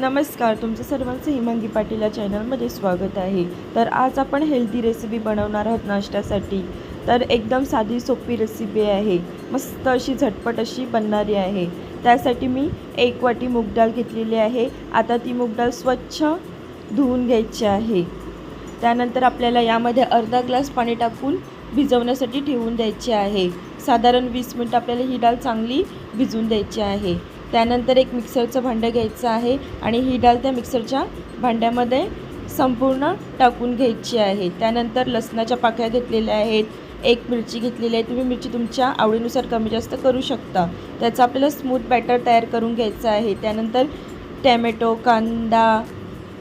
नमस्कार तुमचं सर्वांचं हिमांगी पाटील या चॅनलमध्ये स्वागत आहे. तर आज आपण हेल्दी रेसिपी बनवणार आहोत नाश्त्यासाठी. तर एकदम साधी सोपी रेसिपी आहे. मस्त अशी झटपट अशी बनणारी आहे. त्यासाठी मी एक वाटी मूगडाळ घेतलेली आहे. आता ती मूगडाळ स्वच्छ धुवून घ्यायची आहे. त्यानंतर आपल्याला यामध्ये अर्धा ग्लास पाणी टाकून भिजवण्यासाठी ठेवून द्यायची आहे. साधारण वीस मिनटं आपल्याला ही डाळ चांगली भिजवून द्यायची आहे. त्यानंतर एक मिक्सरचं भांडं घ्यायचं आहे आणि ही डाळ त्या मिक्सरच्या भांड्यामध्ये संपूर्ण टाकून घ्यायची आहे. त्यानंतर लसणाच्या पाकळ्या घेतलेल्या आहेत एक मिरची घेतलेली आहे. तुम्ही मिरची तुमच्या आवडीनुसार कमी जास्त करू शकता. त्याचं आपल्याला स्मूथ बॅटर तयार करून घ्यायचं आहे. त्यानंतर टॅमॅटो कांदा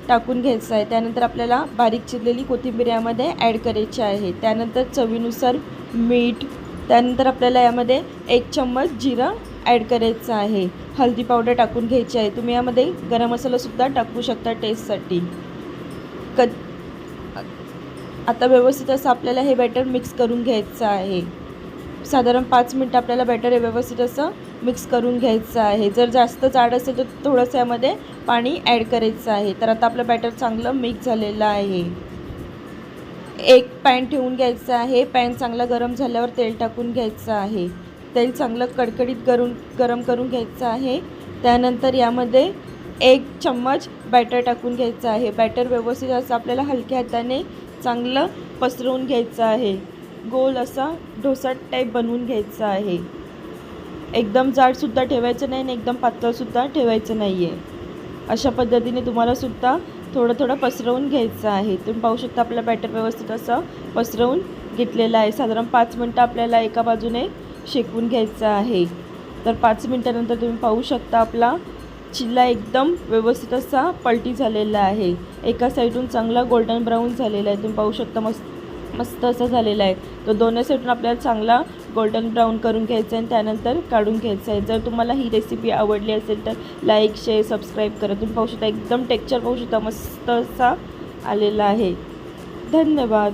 टाकून घ्यायचं आहे. त्यानंतर आपल्याला बारीक चिरलेली कोथिंबीर यामध्ये ॲड करायची आहे. त्यानंतर चवीनुसार मीठ त्यानंतर आपल्याला यामध्ये एक चम्मच जिरं ॲड करायचं आहे. हळदी पावडर टाकून घ्यायची आहे. तुम्ही यामध्ये गरम मसालासुद्धा टाकू शकता टेस्टसाठी क आता व्यवस्थित असं आपल्याला हे बॅटर मिक्स करून घ्यायचं आहे. साधारण पाच मिनटं आपल्याला बॅटर हे व्यवस्थित असं मिक्स करून घ्यायचं आहे. जर जास्त जाड असेल तर थोडंसं यामध्ये पाणी ॲड करायचं आहे. तर आता आपलं बॅटर चांगलं मिक्स झालेलं आहे. एक पॅन ठेवून घ्यायचं आहे. पॅन चांगला गरम झाल्यावर तेल टाकून घ्यायचं आहे. तेल चांगलं कडकडीत करून गरम करून घ्यायचं आहे. त्यानंतर यामध्ये एक चम्मच बॅटर टाकून घ्यायचं आहे. बॅटर व्यवस्थित असं आपल्याला हलक्या हाताने चांगलं पसरवून घ्यायचं आहे. गोल असा डोसा टाईप बनवून घ्यायचा आहे. एकदम जाडसुद्धा ठेवायचं नाही आणि एकदम पातळसुद्धा ठेवायचं नाही आहे अशा पद्धतीने तुम्हालासुद्धा थोडं थोडं पसरवून घ्यायचं आहे. तुम्ही पाहू शकता आपलं बॅटर व्यवस्थित असं पसरवून घेतलेलं आहे. साधारण पाच मिनटं आपल्याला एका बाजूने शेकवून घ्यायचं आहे. तर पाच मिनटानंतर तुम्ही पाहू शकता आपला चिल्ला एकदम व्यवस्थित असा पलटी झालेला आहे. एका साईडून चांगला गोल्डन ब्राऊन झालेला आहे. तुम्ही पाहू शकता मस्त मस्त असा झालेला आहे. तर दोन्ही साईडून आपल्याला चांगला गोल्डन ब्राऊन करून घ्यायचा आहे आणि त्यानंतर काढून घ्यायचं आहे. जर तुम्हाला ही रेसिपी आवडली असेल तर लाईक शेअर सबस्क्राईब करा. तुम्ही पाहू शकता एकदम टेक्चर पाहू शकता मस्त असा आलेला आहे. धन्यवाद.